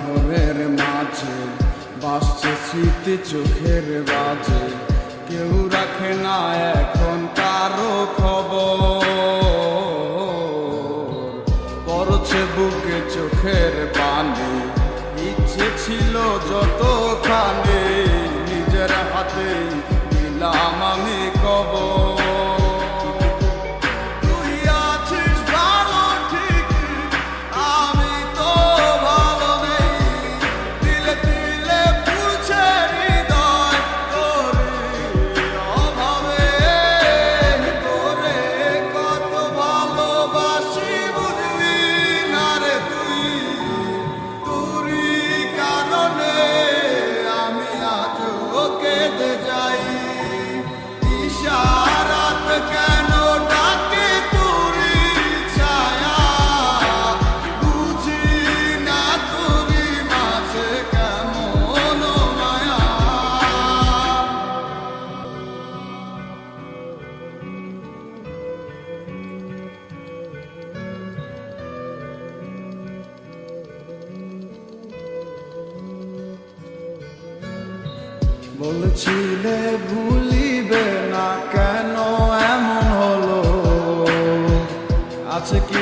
ঘরের মাঝে, বাসছে স্মৃতি চোখের বাজে। কেউ রাখে না এখন কারও খবর। পরছে বুকে চোখের পানি, ইচ্ছে ছিল যত বলছিলে ভুলিবে না কেন এমন হলো? আছে কি